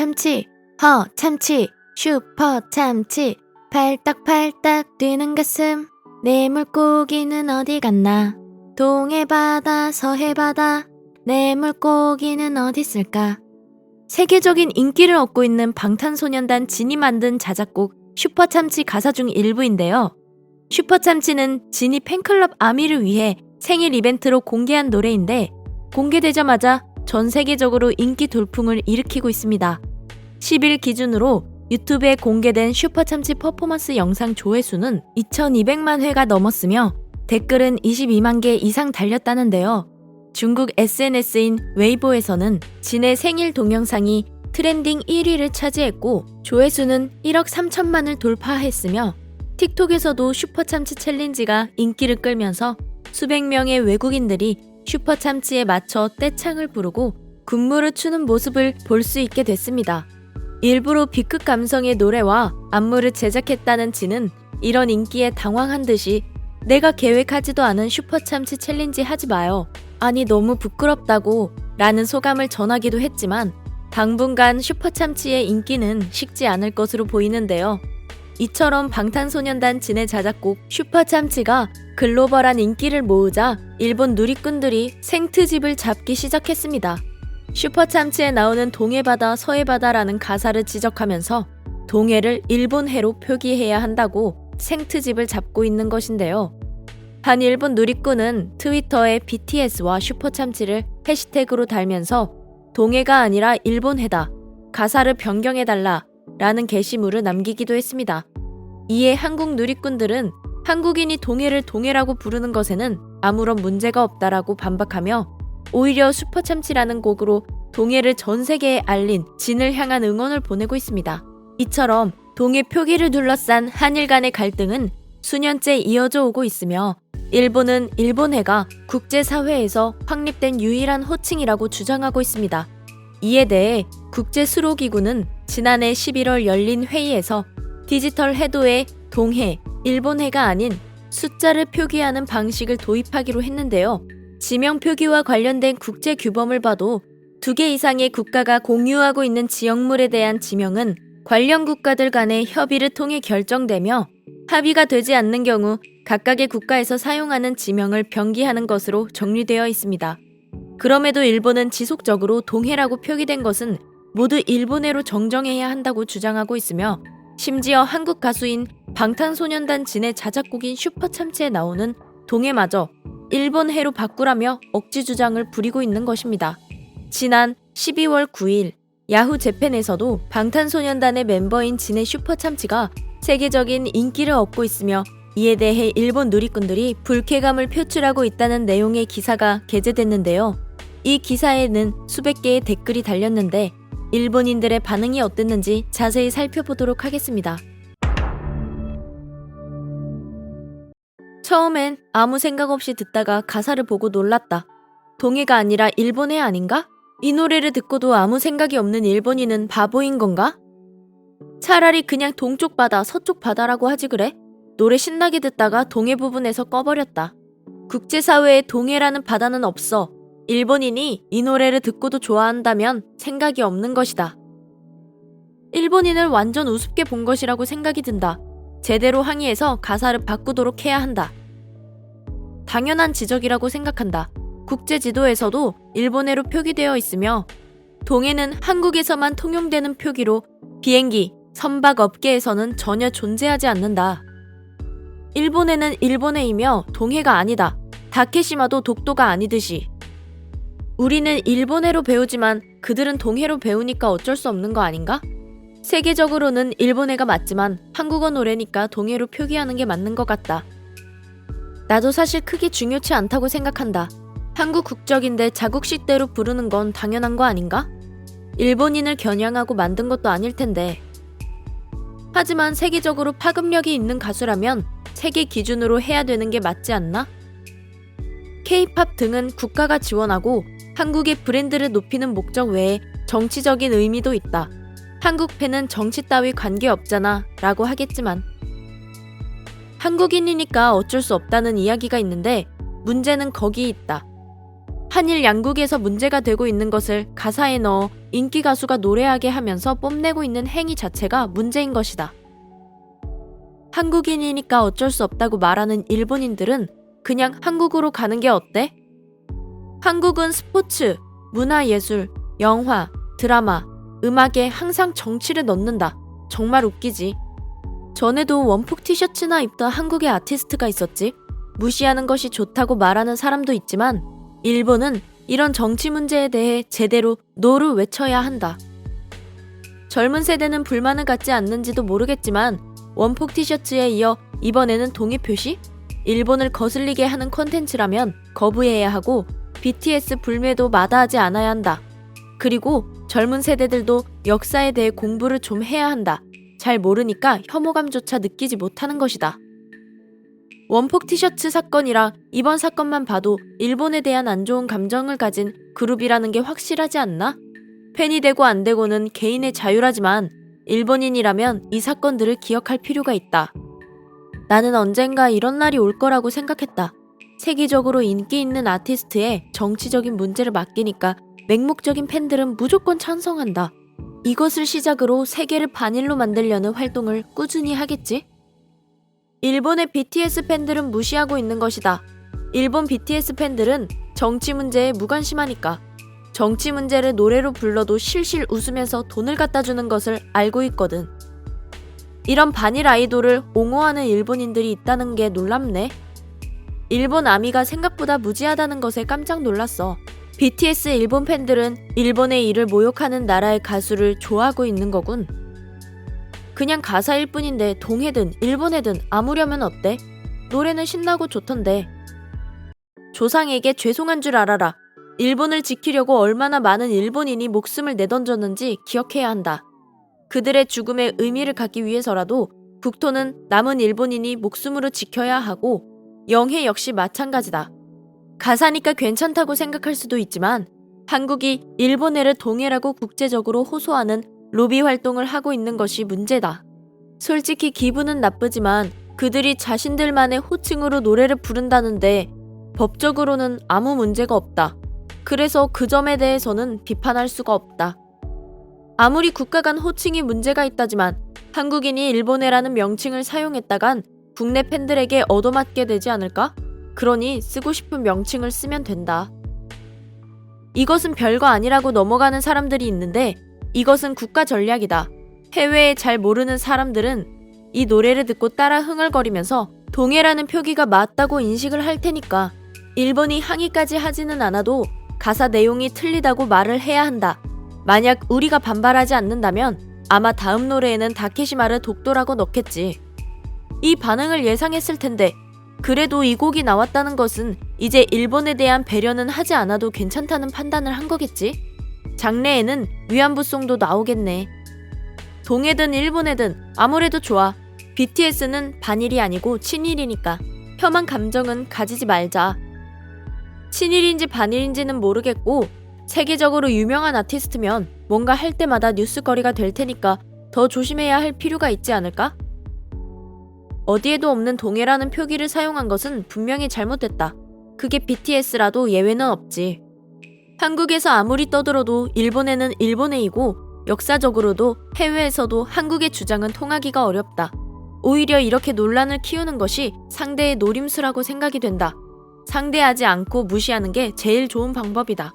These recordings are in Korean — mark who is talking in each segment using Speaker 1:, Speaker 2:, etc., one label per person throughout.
Speaker 1: 참치, 허 참치, 슈퍼 참치, 팔딱팔딱 뛰는 가슴, 내 물고기는 어디 갔나? 동해 바다, 서해 바다, 내 물고기는 어디 있을까? 세계적인 인기를 얻고 있는 방탄소년단 진이 만든 자작곡 슈퍼참치 가사 중 일부인데요. 슈퍼참치는 진이 팬클럽 아미를 위해 생일 이벤트로 공개한 노래인데 공개되자마자 전 세계적으로 인기 돌풍을 일으키고 있습니다. 10일 기준으로 유튜브에 공개된 슈퍼참치 퍼포먼스 영상 조회수는 2200만 회가 넘었으며 댓글은 22만 개 이상 달렸다는데요. 중국 SNS인 웨이보에서는 진의 생일 동영상이 트렌딩 1위를 차지했고 조회수는 1억 3천만을 돌파했으며 틱톡에서도 슈퍼참치 챌린지가 인기를 끌면서 수백 명의 외국인들이 슈퍼참치에 맞춰 떼창을 부르고 군무를 추는 모습을 볼 수 있게 됐습니다. 일부러 B급 감성의 노래와 안무를 제작했다는 진은 이런 인기에 당황한 듯이 내가 계획하지도 않은 슈퍼참치 챌린지 하지 마요. 아니 너무 부끄럽다고 라는 소감을 전하기도 했지만 당분간 슈퍼참치의 인기는 식지 않을 것으로 보이는데요. 이처럼 방탄소년단 진의 자작곡 슈퍼참치가 글로벌한 인기를 모으자 일본 누리꾼들이 생트집을 잡기 시작했습니다. 슈퍼참치에 나오는 동해바다, 서해바다라는 가사를 지적하면서 동해를 일본해로 표기해야 한다고 생트집을 잡고 있는 것인데요. 한 일본 누리꾼은 트위터에 BTS와 슈퍼참치를 해시태그로 달면서 동해가 아니라 일본해다. 가사를 변경해달라. 라는 게시물을 남기기도 했습니다. 이에 한국 누리꾼들은 한국인이 동해를 동해라고 부르는 것에는 아무런 문제가 없다라고 반박하며 오히려 슈퍼참치라는 곡으로 동해를 전 세계에 알린 진을 향한 응원을 보내고 있습니다. 이처럼 동해 표기를 둘러싼 한일 간의 갈등은 수년째 이어져 오고 있으며 일본은 일본해가 국제사회에서 확립된 유일한 호칭이라고 주장하고 있습니다. 이에 대해 국제수로기구는 지난해 11월 열린 회의에서 디지털 해도에 동해, 일본해가 아닌 숫자를 표기하는 방식을 도입하기로 했는데요. 지명 표기와 관련된 국제 규범을 봐도 두 개 이상의 국가가 공유하고 있는 지역물에 대한 지명은 관련 국가들 간의 협의를 통해 결정되며 합의가 되지 않는 경우 각각의 국가에서 사용하는 지명을 병기하는 것으로 정리되어 있습니다. 그럼에도 일본은 지속적으로 동해라고 표기된 것은 모두 일본해로 정정해야 한다고 주장하고 있으며 심지어 한국 가수인 방탄소년단 진의 자작곡인 슈퍼참치에 나오는 동해마저 일본 해로 바꾸라며 억지 주장을 부리고 있는 것입니다. 지난 12월 9일 야후 재팬에서도 방탄소년단의 멤버인 진의 슈퍼참치가 세계적인 인기를 얻고 있으며 이에 대해 일본 누리꾼들이 불쾌감을 표출하고 있다는 내용의 기사가 게재됐는데요. 이 기사에는 수백 개의 댓글이 달렸는데 일본인들의 반응이 어땠는지 자세히 살펴보도록 하겠습니다. 처음엔 아무 생각 없이 듣다가 가사를 보고 놀랐다. 동해가 아니라 일본해 아닌가? 이 노래를 듣고도 아무 생각이 없는 일본인은 바보인 건가? 차라리 그냥 동쪽 바다, 서쪽 바다라고 하지 그래? 노래 신나게 듣다가 동해 부분에서 꺼버렸다. 국제사회에 동해라는 바다는 없어. 일본인이 이 노래를 듣고도 좋아한다면 생각이 없는 것이다. 일본인을 완전 우습게 본 것이라고 생각이 든다. 제대로 항의해서 가사를 바꾸도록 해야 한다. 당연한 지적이라고 생각한다. 국제 지도에서도 일본해로 표기되어 있으며 동해는 한국에서만 통용되는 표기로 비행기, 선박 업계에서는 전혀 존재하지 않는다. 일본해는 일본해이며 동해가 아니다. 다케시마도 독도가 아니듯이. 우리는 일본해로 배우지만 그들은 동해로 배우니까 어쩔 수 없는 거 아닌가? 세계적으로는 일본해가 맞지만 한국어 노래니까 동해로 표기하는 게 맞는 것 같다. 나도 사실 크게 중요치 않다고 생각한다. 한국 국적인데 자국식대로 부르는 건 당연한 거 아닌가? 일본인을 겨냥하고 만든 것도 아닐 텐데. 하지만 세계적으로 파급력이 있는 가수라면 세계 기준으로 해야 되는 게 맞지 않나? K-팝 등은 국가가 지원하고 한국의 브랜드를 높이는 목적 외에 정치적인 의미도 있다. 한국 팬은 정치 따위 관계 없잖아 라고 하겠지만 한국인이니까 어쩔 수 없다는 이야기가 있는데 문제는 거기 있다. 한일 양국에서 문제가 되고 있는 것을 가사에 넣어 인기 가수가 노래하게 하면서 뽐내고 있는 행위 자체가 문제인 것이다. 한국인이니까 어쩔 수 없다고 말하는 일본인들은 그냥 한국으로 가는 게 어때? 한국은 스포츠, 문화예술, 영화, 드라마, 음악에 항상 정치를 넣는다. 정말 웃기지. 전에도 원폭 티셔츠나 입던 한국의 아티스트가 있었지. 무시하는 것이 좋다고 말하는 사람도 있지만 일본은 이런 정치 문제에 대해 제대로 노를 외쳐야 한다. 젊은 세대는 불만을 갖지 않는지도 모르겠지만 원폭 티셔츠에 이어 이번에는 동의 표시? 일본을 거슬리게 하는 콘텐츠라면 거부해야 하고 BTS 불매도 마다하지 않아야 한다. 그리고 젊은 세대들도 역사에 대해 공부를 좀 해야 한다. 잘 모르니까 혐오감조차 느끼지 못하는 것이다. 원폭 티셔츠 사건이라 이번 사건만 봐도 일본에 대한 안 좋은 감정을 가진 그룹이라는 게 확실하지 않나? 팬이 되고 안 되고는 개인의 자유라지만 일본인이라면 이 사건들을 기억할 필요가 있다. 나는 언젠가 이런 날이 올 거라고 생각했다. 세계적으로 인기 있는 아티스트에 정치적인 문제를 맡기니까 맹목적인 팬들은 무조건 찬성한다. 이것을 시작으로 세계를 반일로 만들려는 활동을 꾸준히 하겠지? 일본의 BTS 팬들은 무시하고 있는 것이다. 일본 BTS 팬들은 정치 문제에 무관심하니까. 정치 문제를 노래로 불러도 실실 웃으면서 돈을 갖다 주는 것을 알고 있거든. 이런 반일 아이돌을 옹호하는 일본인들이 있다는 게 놀랍네. 일본 아미가 생각보다 무지하다는 것에 깜짝 놀랐어. BTS 일본 팬들은 일본의 이를 모욕하는 나라의 가수를 좋아하고 있는 거군. 그냥 가사일 뿐인데 동해든 일본해든 아무려면 어때? 노래는 신나고 좋던데. 조상에게 죄송한 줄 알아라. 일본을 지키려고 얼마나 많은 일본인이 목숨을 내던졌는지 기억해야 한다. 그들의 죽음에 의미를 갖기 위해서라도 국토는 남은 일본인이 목숨으로 지켜야 하고 영해 역시 마찬가지다. 가사니까 괜찮다고 생각할 수도 있지만 한국이 일본해를 동해라고 국제적으로 호소하는 로비 활동을 하고 있는 것이 문제다. 솔직히 기분은 나쁘지만 그들이 자신들만의 호칭으로 노래를 부른다는데 법적으로는 아무 문제가 없다. 그래서 그 점에 대해서는 비판할 수가 없다. 아무리 국가 간 호칭이 문제가 있다지만 한국인이 일본해라는 명칭을 사용했다간 국내 팬들에게 얻어맞게 되지 않을까? 그러니 쓰고 싶은 명칭을 쓰면 된다. 이것은 별거 아니라고 넘어가는 사람들이 있는데 이것은 국가 전략이다. 해외에 잘 모르는 사람들은 이 노래를 듣고 따라 흥얼거리면서 동해라는 표기가 맞다고 인식을 할 테니까 일본이 항의까지 하지는 않아도 가사 내용이 틀리다고 말을 해야 한다. 만약 우리가 반발하지 않는다면 아마 다음 노래에는 다케시마를 독도라고 넣겠지. 이 반응을 예상했을 텐데 그래도 이 곡이 나왔다는 것은 이제 일본에 대한 배려는 하지 않아도 괜찮다는 판단을 한 거겠지? 장래에는 위안부송도 나오겠네. 동해든 일본해든 아무래도 좋아. BTS는 반일이 아니고 친일이니까 혐한 감정은 가지지 말자. 친일인지 반일인지는 모르겠고 세계적으로 유명한 아티스트면 뭔가 할 때마다 뉴스거리가 될 테니까 더 조심해야 할 필요가 있지 않을까? 어디에도 없는 동해라는 표기를 사용한 것은 분명히 잘못됐다. 그게 BTS라도 예외는 없지. 한국에서 아무리 떠들어도 일본에는 일본해이고 역사적으로도 해외에서도 한국의 주장은 통하기가 어렵다. 오히려 이렇게 논란을 키우는 것이 상대의 노림수라고 생각이 된다. 상대하지 않고 무시하는 게 제일 좋은 방법이다.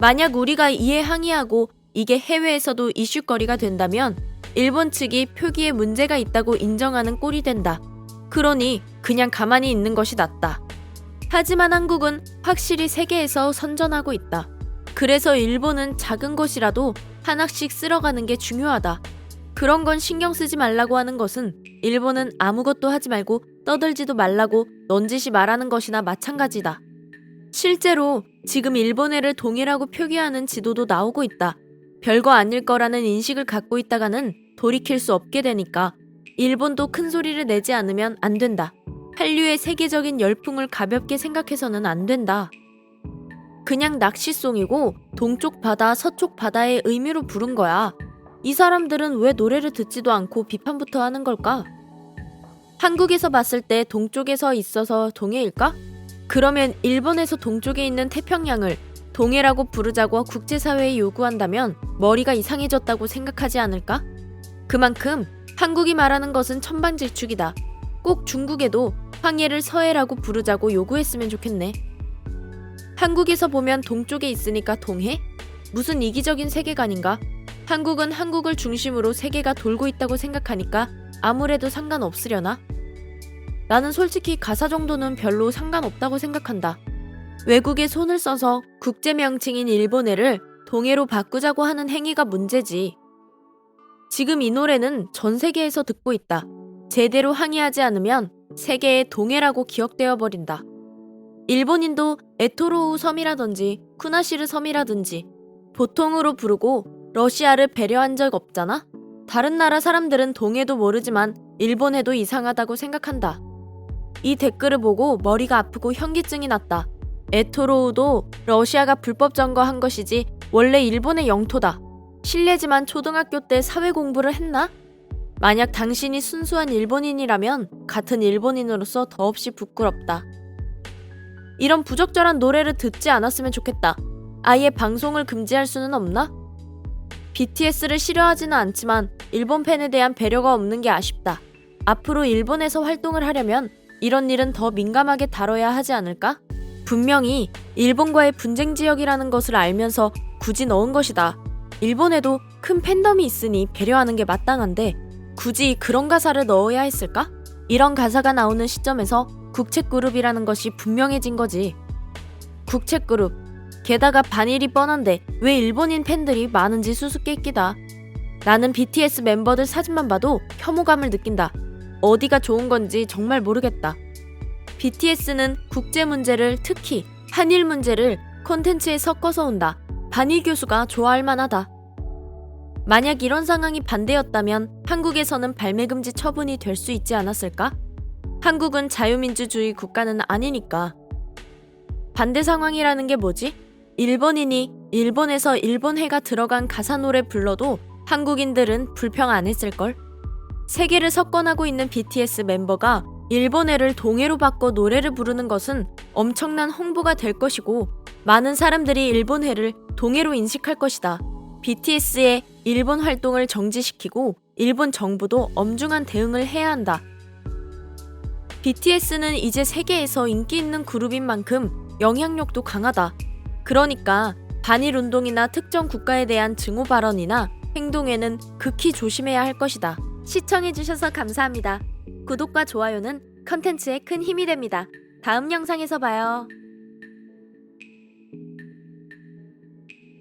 Speaker 1: 만약 우리가 이에 항의하고 이게 해외에서도 이슈거리가 된다면 일본 측이 표기에 문제가 있다고 인정하는 꼴이 된다. 그러니 그냥 가만히 있는 것이 낫다. 하지만 한국은 확실히 세계에서 선전하고 있다. 그래서 일본은 작은 것이라도 하나씩 쓸어가는 게 중요하다. 그런 건 신경 쓰지 말라고 하는 것은 일본은 아무것도 하지 말고 떠들지도 말라고 넌지시 말하는 것이나 마찬가지다. 실제로 지금 일본해를 동일하고 표기하는 지도도 나오고 있다. 별거 아닐 거라는 인식을 갖고 있다가는 돌이킬 수 없게 되니까 일본도 큰 소리를 내지 않으면 안 된다. 한류의 세계적인 열풍을 가볍게 생각해서는 안 된다. 그냥 낚시송이고 동쪽 바다, 서쪽 바다의 의미로 부른 거야. 이 사람들은 왜 노래를 듣지도 않고 비판부터 하는 걸까? 한국에서 봤을 때 동쪽에서 있어서 동해일까? 그러면 일본에서 동쪽에 있는 태평양을 동해라고 부르자고 국제사회에 요구한다면 머리가 이상해졌다고 생각하지 않을까? 그만큼 한국이 말하는 것은 천방지축이다. 꼭 중국에도 황해를 서해라고 부르자고 요구했으면 좋겠네. 한국에서 보면 동쪽에 있으니까 동해? 무슨 이기적인 세계관인가? 한국은 한국을 중심으로 세계가 돌고 있다고 생각하니까 아무래도 상관없으려나? 나는 솔직히 가사 정도는 별로 상관없다고 생각한다. 외국에 손을 써서 국제 명칭인 일본해를 동해로 바꾸자고 하는 행위가 문제지. 지금 이 노래는 전 세계에서 듣고 있다. 제대로 항의하지 않으면 세계의 동해라고 기억되어 버린다. 일본인도 에토로우 섬이라든지 쿠나시르 섬이라든지 보통으로 부르고 러시아를 배려한 적 없잖아? 다른 나라 사람들은 동해도 모르지만 일본해도 이상하다고 생각한다. 이 댓글을 보고 머리가 아프고 현기증이 났다. 에토로우도 러시아가 불법 점거한 것이지 원래 일본의 영토다. 실례지만 초등학교 때 사회 공부를 했나? 만약 당신이 순수한 일본인이라면 같은 일본인으로서 더없이 부끄럽다. 이런 부적절한 노래를 듣지 않았으면 좋겠다. 아예 방송을 금지할 수는 없나? BTS를 싫어하지는 않지만 일본 팬에 대한 배려가 없는 게 아쉽다. 앞으로 일본에서 활동을 하려면 이런 일은 더 민감하게 다뤄야 하지 않을까? 분명히 일본과의 분쟁 지역이라는 것을 알면서 굳이 넣은 것이다. 일본에도 큰 팬덤이 있으니 배려하는 게 마땅한데 굳이 그런 가사를 넣어야 했을까? 이런 가사가 나오는 시점에서 국책그룹이라는 것이 분명해진 거지. 국책그룹. 게다가 반일이 뻔한데 왜 일본인 팬들이 많은지 수수께끼다. 나는 BTS 멤버들 사진만 봐도 혐오감을 느낀다. 어디가 좋은 건지 정말 모르겠다. BTS는 국제 문제를 특히 한일 문제를 콘텐츠에 섞어서 온다. 반일 교수가 좋아할 만하다. 만약 이런 상황이 반대였다면 한국에서는 발매 금지 처분이 될 수 있지 않았을까? 한국은 자유민주주의 국가는 아니니까. 반대 상황이라는 게 뭐지? 일본인이 일본에서 일본 해가 들어간 가사 노래 불러도 한국인들은 불평 안 했을걸? 세계를 석권하고 있는 BTS 멤버가 일본해를 동해로 바꿔 노래를 부르는 것은 엄청난 홍보가 될 것이고 많은 사람들이 일본해를 동해로 인식할 것이다. BTS의 일본 활동을 정지시키고 일본 정부도 엄중한 대응을 해야 한다. BTS는 이제 세계에서 인기 있는 그룹인 만큼 영향력도 강하다. 그러니까 반일 운동이나 특정 국가에 대한 증오 발언이나 행동에는 극히 조심해야 할 것이다. 시청해주셔서 감사합니다. 구독과 좋아요는 컨텐츠에 큰 힘이 됩니다. 다음 영상에서 봐요.